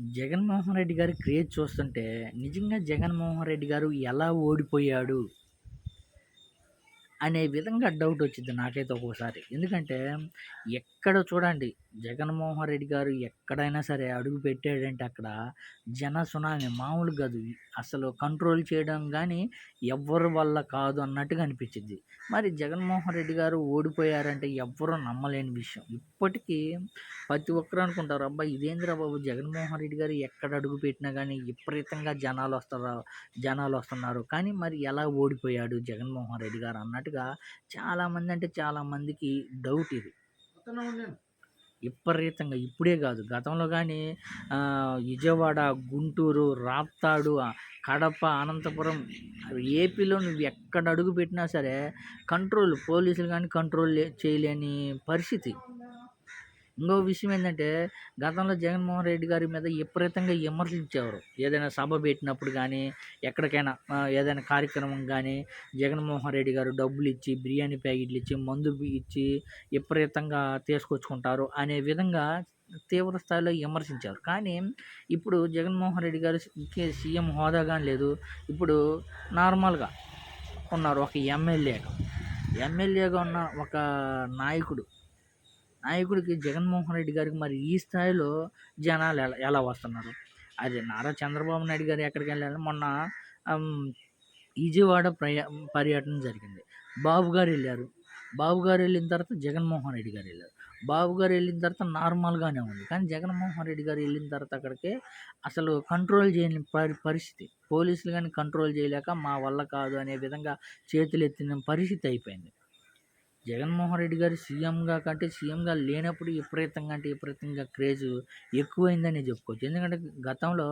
జగన్మోహన్ రెడ్డి గారి క్రేజ్ చూస్తుంటే నిజంగా జగన్మోహన్ రెడ్డి గారు ఎలా ఓడిపోయాడు అనే విధంగా డౌట్ వచ్చింది నాకైతే ఒక్కోసారి. ఎందుకంటే ఎక్కడ చూడండి. జగన్మోహన్ రెడ్డి గారు ఎక్కడైనా సరే అడుగు పెట్టాడంటే అక్కడ జన సునామీ మామూలు కాదు. అసలు కంట్రోల్ చేయడం కానీ ఎవ్వరి వల్ల కాదు అన్నట్టుగా అనిపించింది. మరి జగన్మోహన్ రెడ్డి గారు ఓడిపోయారంటే ఎవ్వరూ నమ్మలేని విషయం. ఇప్పటికీ ప్రతి ఒక్కరు అనుకుంటారు అబ్బాయి ఇదేంద్రా బాబు? జగన్మోహన్ రెడ్డి గారు ఎక్కడ అడుగు పెట్టినా కానీ విపరీతంగా జనాలు వస్తారు జనాలు వస్తున్నారు. కానీ మరి ఎలా ఓడిపోయాడు జగన్మోహన్ రెడ్డి గారు? అన్నట్టుగా చాలామంది అంటే చాలామందికి డౌట్ ఇది. విపరీతంగా ఇప్పుడే కాదు. గతంలో కానీ విజయవాడ గుంటూరు రాప్తాడు కడప అనంతపురం ఏపీలో నువ్వు ఎక్కడ అడుగు పెట్టినా సరే కంట్రోల్ పోలీసులు కానీ కంట్రోల్ చేయలేని పరిస్థితి. ఇంకో విషయం ఏంటంటే గతంలో జగన్మోహన్ రెడ్డి గారి మీద విపరీతంగా విమర్శించేవారు ఏదైనా సభ పెట్టినప్పుడు కానీ ఎక్కడికైనా ఏదైనా కార్యక్రమం కానీ జగన్మోహన్ రెడ్డి గారు డబ్బులు ఇచ్చి బిర్యానీ ప్యాకెట్లు ఇచ్చి మందు ఇచ్చి విపరీతంగా తీసుకొచ్చుకుంటారు అనే విధంగా తీవ్ర స్థాయిలో విమర్శించారు. కానీ ఇప్పుడు జగన్మోహన్ రెడ్డి గారు సీఎం హోదా కానీ లేదు. ఇప్పుడు నార్మల్గా ఉన్నారు ఒక ఎమ్మెల్యేగా. ఎమ్మెల్యేగా ఉన్న ఒక నాయకుడు నాయకుడికి జగన్మోహన్ రెడ్డి గారికి మరి ఈ స్థాయిలో జనాలు ఎలా ఎలా వస్తున్నారు? అదే నారా చంద్రబాబు నాయుడు గారు ఎక్కడికి వెళ్ళాలి? మొన్న విజయవాడ ప్రయా పర్యటన జరిగింది. బాబు గారు వెళ్ళారు. బాబు గారు వెళ్ళిన తర్వాత జగన్మోహన్ రెడ్డి గారు వెళ్ళారు. బాబు గారు వెళ్ళిన తర్వాత నార్మల్గానే ఉంది. కానీ జగన్మోహన్ రెడ్డి గారు వెళ్ళిన తర్వాత అక్కడికి అసలు కంట్రోల్ చేయని పరి పరిస్థితి. పోలీసులు కానీ కంట్రోల్ చేయలేక మా వల్ల కాదు అనే విధంగా చేతులు ఎత్తిన పరిస్థితి అయిపోయింది. జగన్మోహన్ రెడ్డి గారు సీఎంగా కంటే సీఎంగా లేనప్పుడు విపరీతంగా అంటే విపరీతంగా క్రేజ్ ఎక్కువైందని చెప్పుకోవచ్చు. ఎందుకంటే గతంలో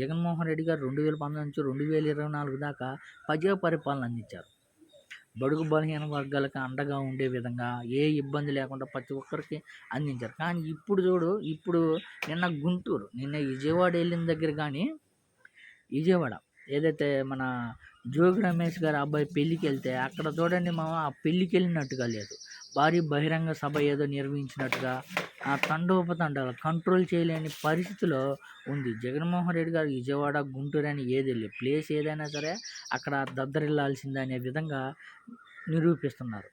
జగన్మోహన్ రెడ్డి గారు రెండు వేల పంతొమ్మిది నుంచి రెండు వేల ఇరవై నాలుగు దాకా ప్రజా పరిపాలన అందించారు. బడుగు బలహీన వర్గాలకు అండగా ఉండే విధంగా ఏ ఇబ్బంది లేకుండా ప్రతి ఒక్కరికి అందించారు. కానీ ఇప్పుడు చూడు ఇప్పుడు నిన్న గుంటూరు నిన్న విజయవాడ వెళ్ళిన దగ్గర కానీ విజయవాడ ఏదైతే మన జోగి రమేష్ గారు అబ్బాయి పెళ్ళికి వెళ్తే అక్కడ చూడండి మా ఆ పెళ్ళికి వెళ్ళినట్టుగా లేదు. భారీ బహిరంగ సభ ఏదో నిర్వహించినట్టుగా ఆ తండోపతండాలు కంట్రోల్ చేయలేని పరిస్థితిలో ఉంది. జగన్మోహన్ రెడ్డి గారు విజయవాడ గుంటూరు అని ఏది ప్లేస్ ఏదైనా సరే అక్కడ దద్దరిల్లాల్సిందే అనే విధంగా నిరూపిస్తున్నారు.